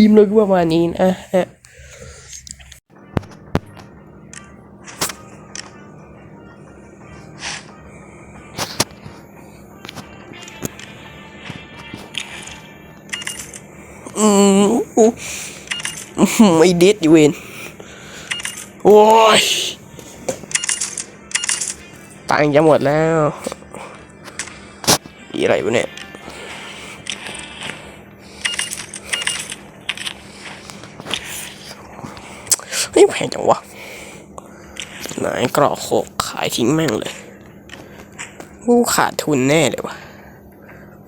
ทีมเลยก็ประมาณนี้นะฮะอืมไม่เด็ดอยู่เวนโอ้ยตังจะหมดแล้วอีอะไรวะเนี่ย พงจังวะไหนกรอกโขกขายทิ้งแม่งเลยกูขาดทุนแน่เลยวะ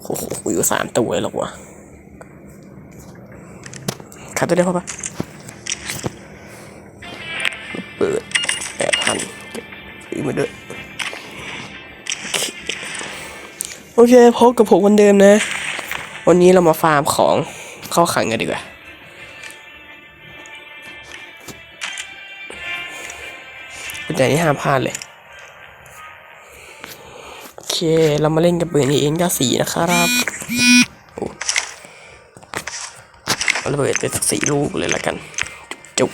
โอ้โหอยู่สามตัวเลยหรอกวะขาดตัวเดียวพอปะเปิดแปดพันเก็บซื้อมาด้วยโอเคพบกับผมคนเดิมนะ วันนี้เรามาฟาร์มของเข้าขังกันดีกว่า เป็นใจที่ห้ามพลาดเลย โอเค เรามาเล่นกับปืนเองก็สี่นะครับโอ้เอาระเบิดไปสักสี่ลูกเลยละกัน จุก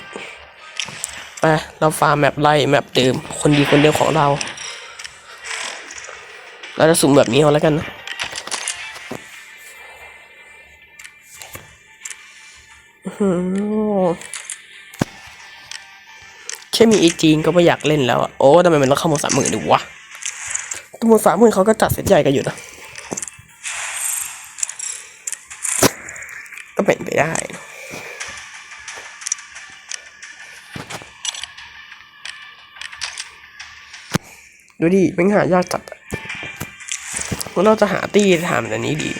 ไปเราฟาร์มแมปไล่แมปเดิม คนดีคนเดิมของเรา เราจะสุ่มแบบนี้เอาแล้วกันนะอื แค่มีไอจีนก็ไม่อยากเล่นแล้วอะโอ้ทำไมมันต้องเข้ามาสามหมื่นดิวะตัวสามหมื่นเขาก็จัดเซตใหญ่กันอยู่นะก็เป็นไปได้ดูดิเป็นหายากจัดอะว่าเราจะหาตี้ทำอันนี้ดี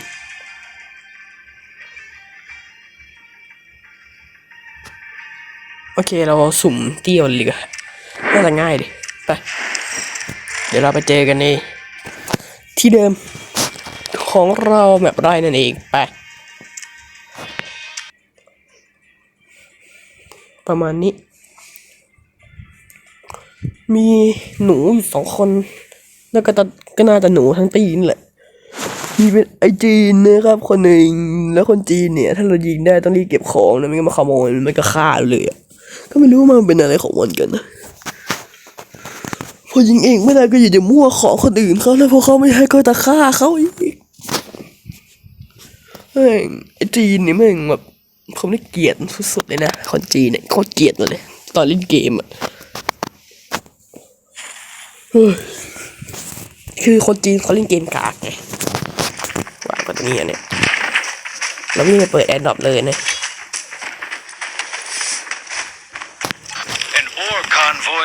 โอเคเราสุ่มเตี้ยวเลยดีกว่าน่าจะง่ายดิไปเดี๋ยวเราไปเจอกันในที่เดิมของเราแบบไรนั่นเองไปประมาณนี้ มีหนูอยู่สองคนแล้วก็ตะก็น่าจะหนูทั้งตีนแหละ มีเป็นไอจีนนะครับคนหนึ่งแล้วคนจีนเนี่ย ถ้าเรายิงได้ต้องรีบเก็บของนะไม่งั้นมาขโมยมันก็ฆ่าเราเลยอะ ก็ไม่รู้มันเป็นอะไรของมันกันนะพอยิงเองไม่ได้ก็อย่าจะมั่วของคนอื่นเขาแล้วพอเขาไม่ให้ก็จะฆ่าเขาอีกแม่งไอจีนเนี่ยแม่งแบบผมได้เกลียดสุดๆเลยนะคนจีนเนี่ยโคตรเกลียดมาเลย ตอนเล่นเกมอะคือคนจีนเขาเล่นเกมกากไงว่าก็ตัวนี้อันเนี่ยแล้ววิ่ไปเปิดแอดดอปเลยนะ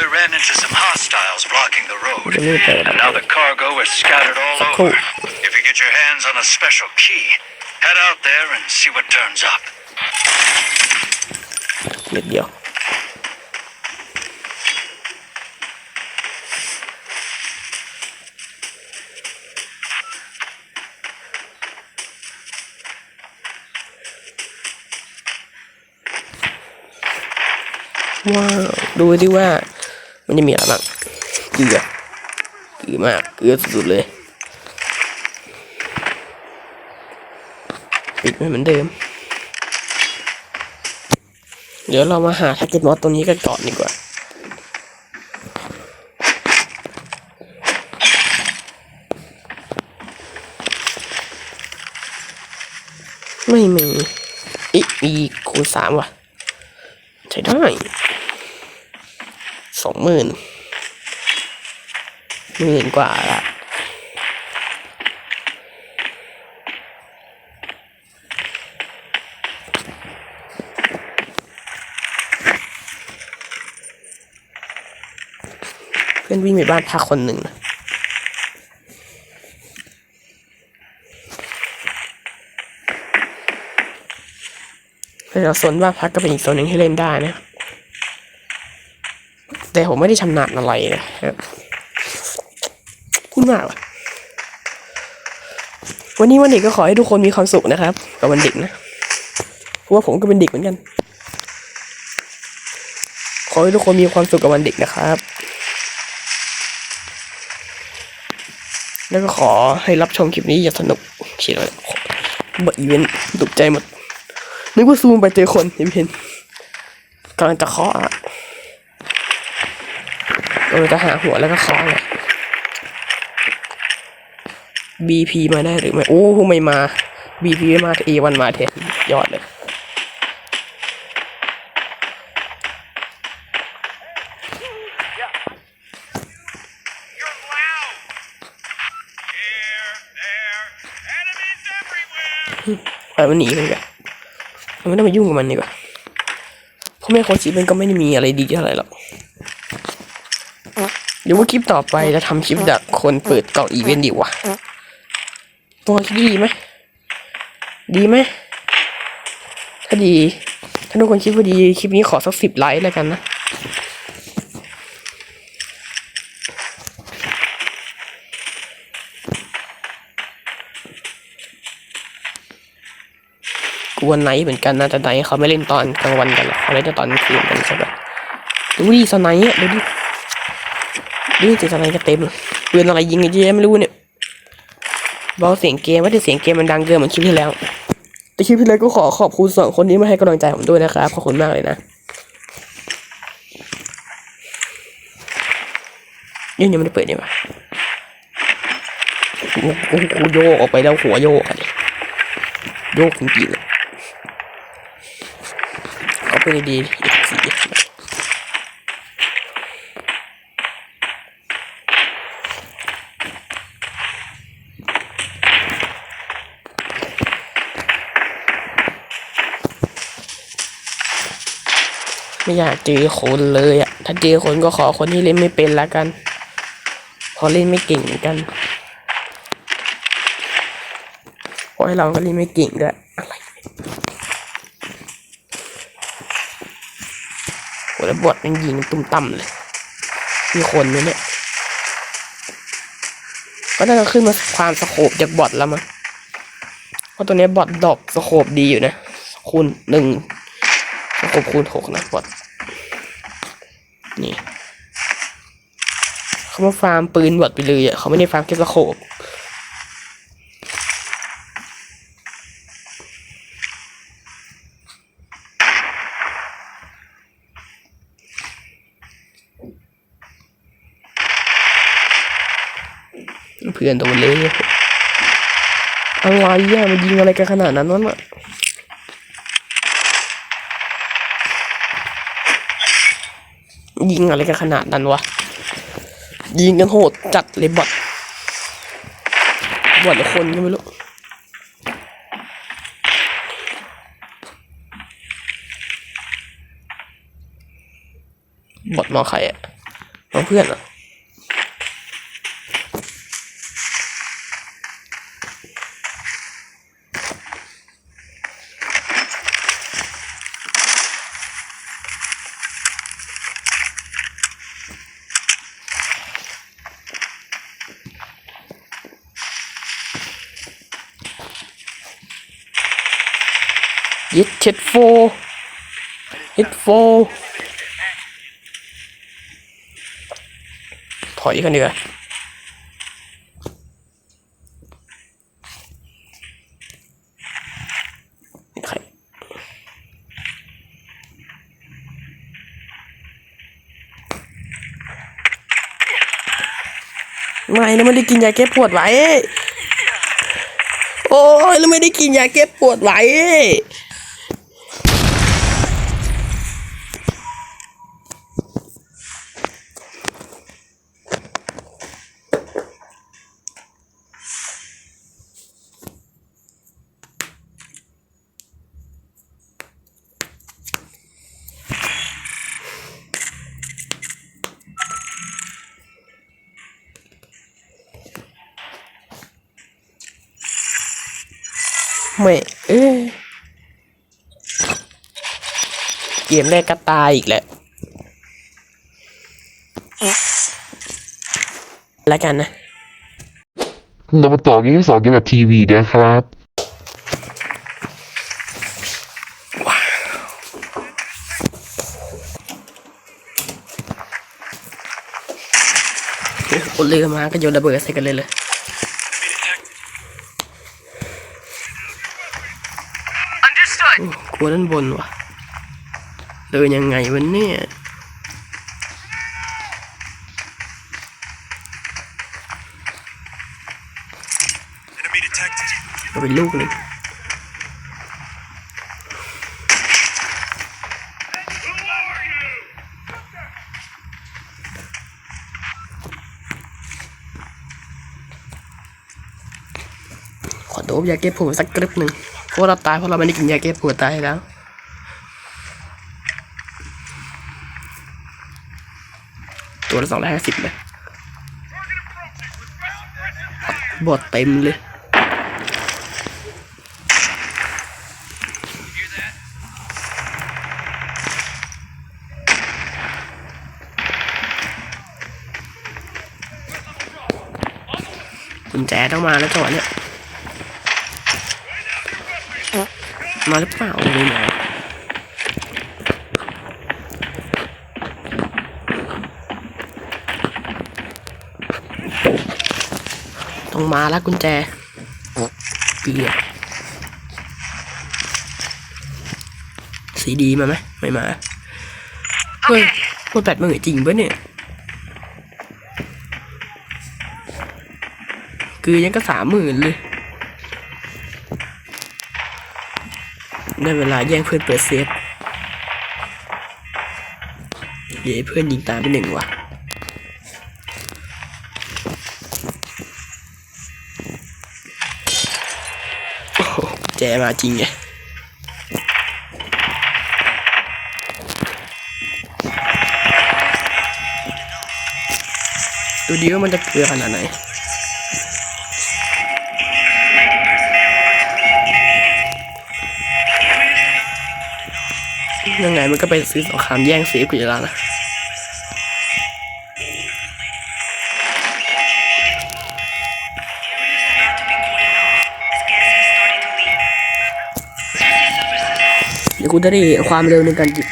convoy ran into some hostiles blocking the road. What do you mean by that? And now the cargo is scattered all So over. cool. If you get your hands on a special key, head out there and see what turns up. เม็ดเดียว ว้าว ดูดิว่า มันจะมีอะไรบ้างเกลือเกลือมากเกลือสุดๆเลย ปิดไว้เหมือนเดิม เดี๋ยวเรามาหา t a r g e t mod ตรงนี้กันก่อนดีกว่าไม่มีอีมีคูณสามว่ะ ใช้ได้ สองหมื่นหมื่นกว่าละเพื่อนวิ่งไปบ้านพักคนหนึ่งนะแต่โซนบ้านพักก็เป็นอีกโซนหนึ่งที่เล่นได้นะ แต่ผมไม่ได้ชำนาญอะไรนะครับคุณมากว่ะวันนี้วันเด็กก็ขอให้ทุกคนมีความสุขนะครับกับวันเด็กนะเพราะว่าผมก็เป็นเด็กเหมือนกัน ขอให้ทุกคนมีความสุขกับวันเด็กนะครับ แล้วก็ขอให้รับชมคลิปนี้อย่าสนุกเชียเลยบทอีเวนต์ตกใจหมดนึกว่าซูมไปเจอคนเห็นเห็นกำลังจะเคาะ เออจะหาหัวแล้วก็เคาะเลย BP มาได้หรือไม่โอ้ไม่มา BP ไม่มาเอวันมาแทนยอดเลย You're loud! Here, there, enemies everywhere! ปล่อมันหนีไปดีกว่าเราไม่ต้องมายุ่งกับมันดีกว่าเพราะแม่โคชิมันก็ไม่ได้มีอะไรดีเท่าไหร่หรอก เดี๋ยวว่าคลิปต่อไปจะทำคลิปดักคนเปิดกล่องอีเวนต์ดีวะตัวคิดดีไหมดีไหมถ้าดี ถ้าทุกคนคิดว่าดีคลิปนี้ขอสักสิบไลค์แล้วกันนะกวนไนท์เหมือนกันนะแต่ไนท์เขาไม่เล่นตอนกลางวันกันหรอกเขาเล่นแต่ตอนกลางคืนกันใช่ปะดูดิสไนท์อะ ดูดิดูดิสไนท์ก็เต็มเลยปืนอะไรยิงไอ้เจ๊ไม่รู้เนี่ยเบาเสียงเกมว่าแต่เสียงเกมมันดังเกินเหมือนคลิปที่แล้ว แต่คลิปที่แล้วก็ขอขอบคุณสองคนนี้มาให้กำลังใจผมด้วยนะครับขอบคุณมากเลยนะยังยังไม่ได้เปิดนี่หว่าโอ้โหกูโยกออกไปแล้วหัวโยกอะดิโยกจริงๆอะเอาไปดีๆอีกสี ไม่อยากเจอคนเลยอะถ้าเจอคนก็ขอคนที่เล่นไม่เป็นละกันเพอเล่นไม่เก่งเหมือนกันเพราะให้เราก็เล่นไม่เก่งด้วยอะไรโหแล้วบอดมันยิงตุ้มต่ำเลย มีคนไหมเนี่ยก็น่าจะขึ้นมาความสโคบจากบอทแล้วมั้งเพราะตัวเนี้ยบอทดรอปสโคบดีอยู่นะ คูณหนึ่งสโคบคูณหกนะบอท นี่เขามาฟาร์มปืนบอทไปเลยอะเขาไม่ได้ฟาร์มแค่สโคบเพื่อนโดนเลยอะไรอะมันยิงอะไรกันขนาดนั้นวะ ยิงอะไรกันขนาดนั้นวะ ยิงกันโหดจัดเลยบอทบอทคนก็ไม่รู้บอทมองใครอะมองเพื่อนอะ ยิดเช็ดโฟยิดโฟถอยกันดีกว่าใครไม่แล้วไม่ได้กินยาแก้ปวดไว้ โอ้ยแล้วไม่ได้กินยาแก้ปวดไว้ ไม่เอ้ย เกมแรกก็ตายอีกแล้วแล้วกันนะเรามาต่อเกมที่สองเกมแบบทีวีนะครับคนเรือมาก็โยนระเบิดใส่กันเลยเลย Understood. กูลัวด้านบนวะ เดินยังไงวะเนี่ย Enemy detected. เอาเป็นลูกหนึ่งขอโดบยาแก้ปวดสักกรึบหนึ่งเพราะว่าเราตายเพราะเราไม่ได้กินยาแก้ปวดตายแล้ว ตัวละสองร้อยห้าสิบเลยบอดเต็มเลยกุญแจต้องมาแล้วจังหวะเนี้ยมาหรือเปล่าไม่มา ต้องมาแล้วกุญแจเกลียดสีดีมาไหมไม่มาเฮ้ยมันแปดหมื่นจริงปะเนี่ยคือยังก็สามหมื่นเลย ได้เวลาแย่งเพื่อนเปิดเซฟเดี๋ยวให้เพื่อนยิงตามไปหนึ่งว่ะ แจมาจริงไงดูดีว่ามันจะเกลือขนาดไหนยังไงมันก็ไปซื้อสงครามแย่งเสียกูอยู่แล้วนะ กูจะได้ความเร็วในการยิง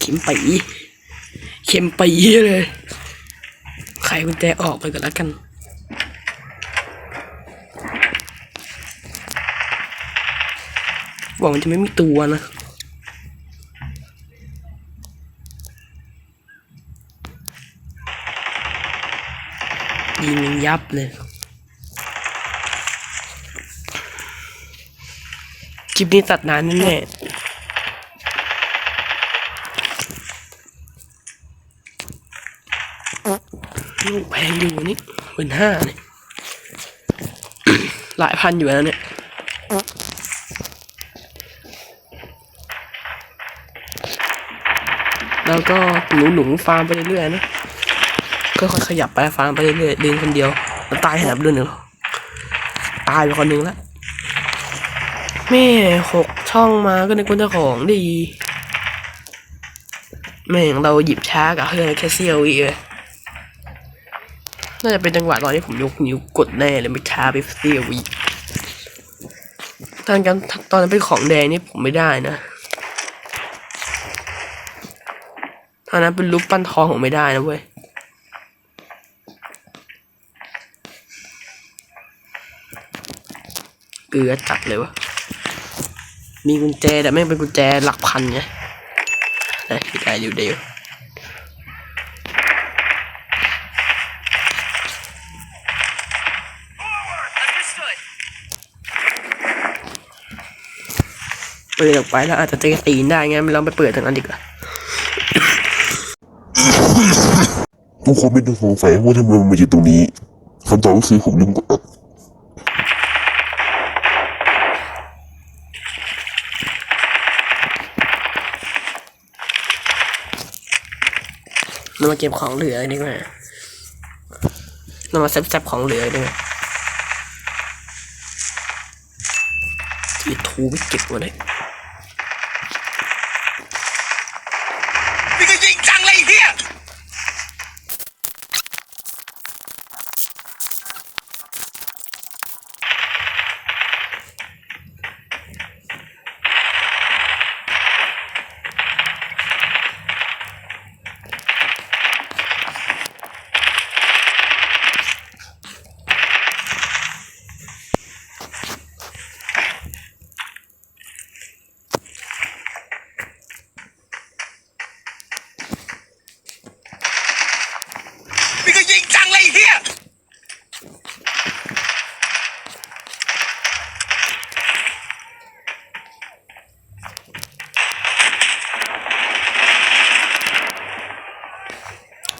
เข็มปีเข็มปีเลยไขกุญแจออกไปก่อนแล้วกันหวังมันจะไม่มีตัวนะ ยับเลย คลิปนี้ตัดนานแน่ๆลูกแพงอยู่นี่หมื่นห้าเนี่ยหลายพันอยู่แล้วเนี่ยแล้วก็หนูหนูๆฟาร์มไปเรื่อยๆนะ ค่อยขยับไปฟาร์มไปเรื่อยๆเดินคนเดียวแล้วตายหายไปเดือนหนึ่งตายไปคนหนึ่งแล้วแม่หกช่องมาก็ในึกว่าเจ้าของดี แม่งเราหยิบช้ากับเพื่อนแค่เซียวอีกเลยน่าจะเป็นจังหวะตอนที่ผมยกนิ้วกดแน่เลยไม่ช้าไปเซียวอีกตอนกันตอนนั้นเป็นของแดงนี่ผมไม่ได้นะตอนนั้นเป็นรูปปั้นทองผมไม่ได้นะเว้ย เกลือจัดเลยวะ มีกุญแจแต่ไม่เป็นกุญแจหลักพันไงได้ได้อยู่เดียวเปิดออกไปแล้วอาจจะเจอตีนได้ไงไม่ลองไปเปิดทางนั้นดีกว่าทุกคนไม่ต้องสงสัยว่าทำไมมันมาอยู่ตรงนี้คำตอบก็คือผมลืมกดอัด เรามาเก็บของเหลือดีกว่าเรามาแซบๆของเหลือดีกว่าที่ทูไม่เก็บไว้เลย นี่ก็ยิงจังเลยไอ้เฮีย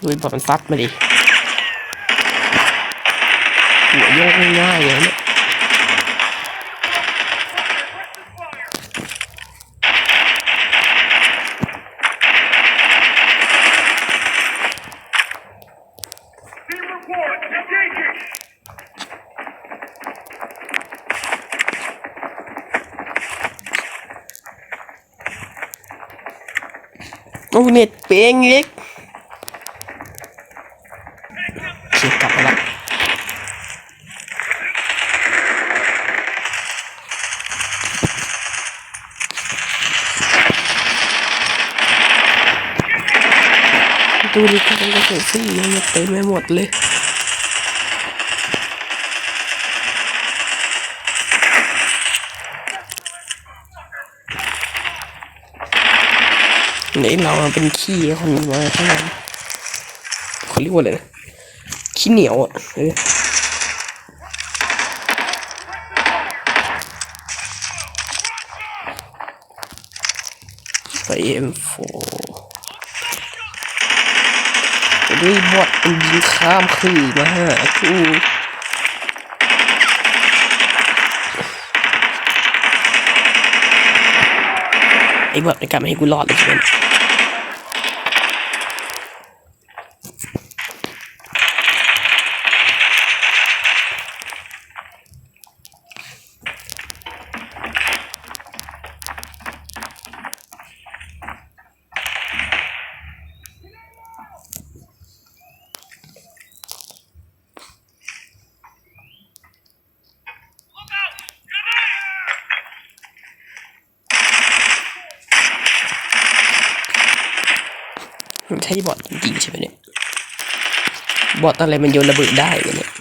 เดูบอลมันซัดมาดิหัวโยกง่ายๆเลยเนี่ยโอ้เน็ตเป้งเล็กเชียกลับมาละดูดิ กันกระสุนสี่ยังเต็มไปหมดเลยนี่เราเป็นขี้คนมาข้างในเขาเรียกว่าอะไรนะขี้เหนียวอะเออไป เอ็มโฟด้วยบอดมันยิงข้ามคือมาหากูไอ้บอดในการไม่ให้กูรอดเลยใช่ไหม มัน ใช่บอทจริงๆใช่ไหมเนี่ย บอทอะไรมันโยนระเบิดได้วะเนี่ย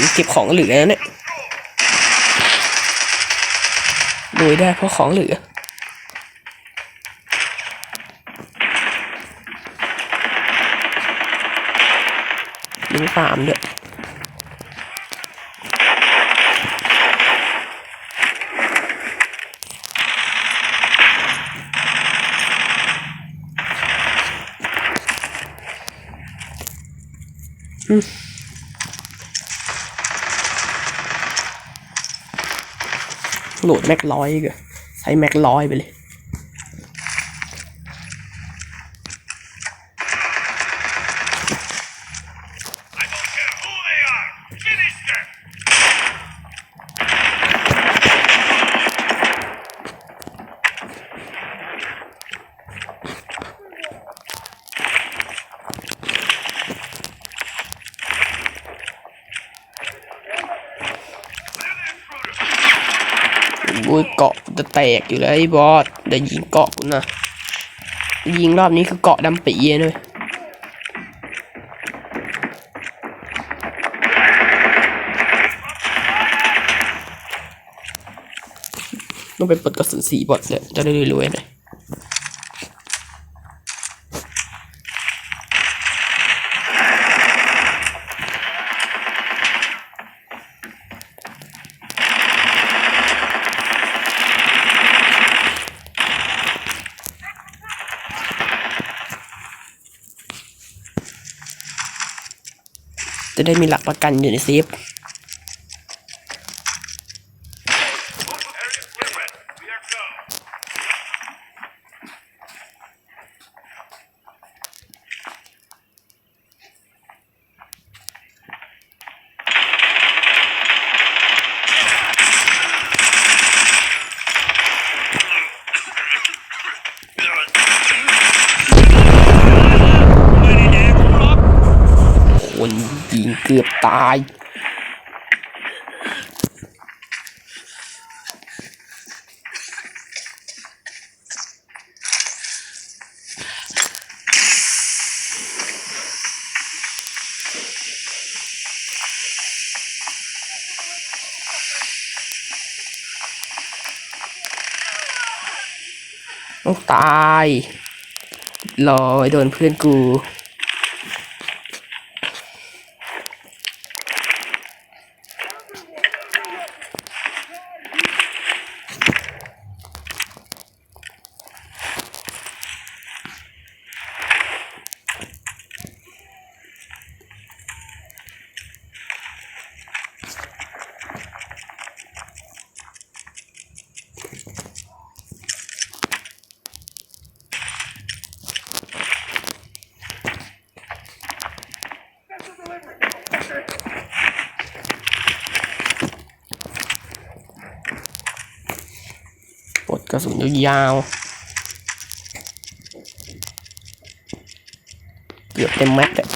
สองแสนเก็บของเหลือนะเนี่ยรวยได้เพราะของเหลือ ลิงฟาร์มด้วย โหลดแม็กร้อยก็ใช้แม็กร้อยไปเลย อ้ยเกาะจะแตกอยู่แล้วไอ้บอสเดี๋ยวยิงเกาะกูนะยิงรอบนี้คือเกาะดำปีเลยต้องไปเปิดกระสุนสีบอสเลยจะได้รวยๆหน่อย จะได้มีหลักประกันอยู่ในเซฟายตายลอยโดนเพื่อนกู กระสุนยาวๆเกือบเต็มแม็กอะ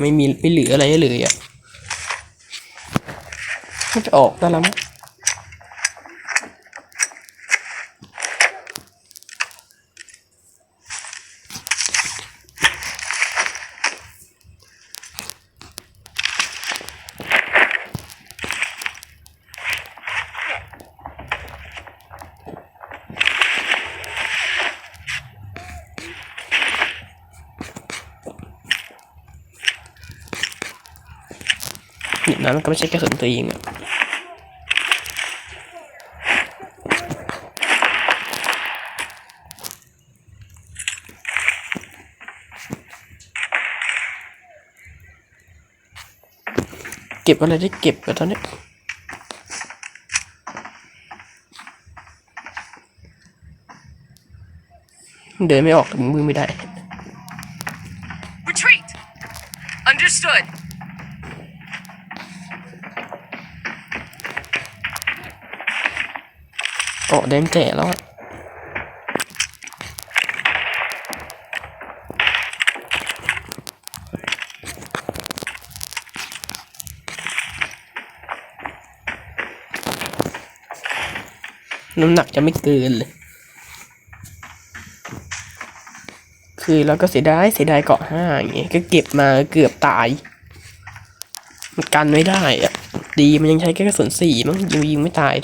ไม่มีไม่เหลืออะไรเลยอะมันจะออกได้แล้วมั้งั้นก็ไม่ใช่กระสุนตัวเองอะเก็บอะไรได้เก็บกันตอนนี้เดินไม่ออกมือไม่ได้ เกาะแดงแก่แล้วน้ำหนักจะไม่เกินเลย คือเราก็เสียดายเสียดายเกาะห้าอย่างเงี้ย ก็เก็บมาเกือบตาย มันกันไม่ได้อะ ดีมันยังใช้แค่กระสุนสี่มั้งยิงยิงไม่ตาย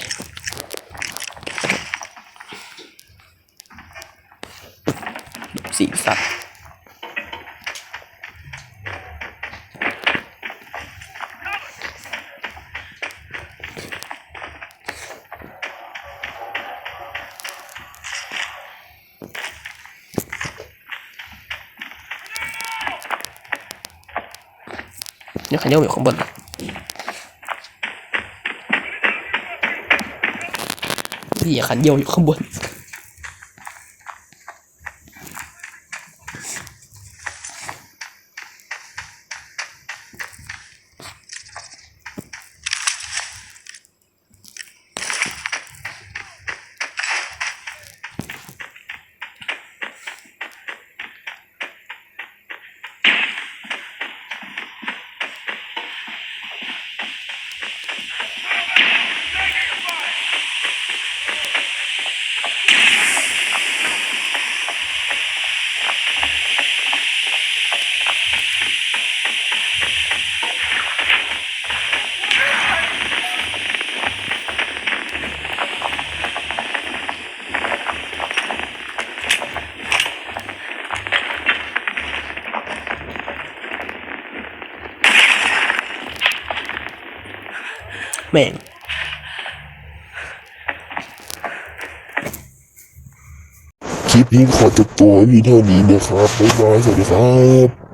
สีสัตว์เดี๋ยวขันโยกอยู่ข้างบนพี่ขันโยกอยู่ข้างบน แม่งคลิปนี้ขอจบตัวไว้เพียงเท่านี้นะครับบ๊ายบายสวัสดีครับ